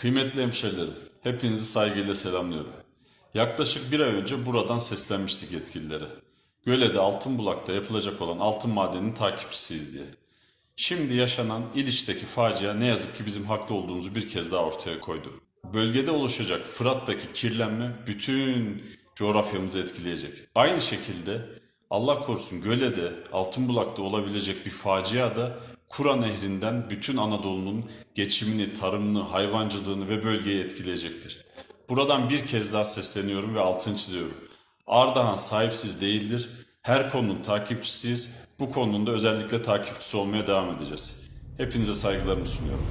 Kıymetli hemşerilerim, hepinizi saygıyla selamlıyorum. Yaklaşık bir ay önce buradan seslenmiştik yetkililere. Göle'de Altınbulak'ta yapılacak olan altın madeninin takipçisiyiz diye. Şimdi yaşanan İliç'teki facia ne yazık ki bizim haklı olduğumuzu bir kez daha ortaya koydu. Bölgede oluşacak Fırat'taki kirlenme bütün coğrafyamızı etkileyecek. Aynı şekilde Allah korusun Göle'de, Altınbulak'ta olabilecek bir facia da Kura Nehri'nden bütün Anadolu'nun geçimini, tarımını, hayvancılığını ve bölgeyi etkileyecektir. Buradan bir kez daha sesleniyorum ve altını çiziyorum. Ardahan sahipsiz değildir. Her konunun takipçisiyiz. Bu konunun da özellikle takipçisi olmaya devam edeceğiz. Hepinize saygılarımı sunuyorum.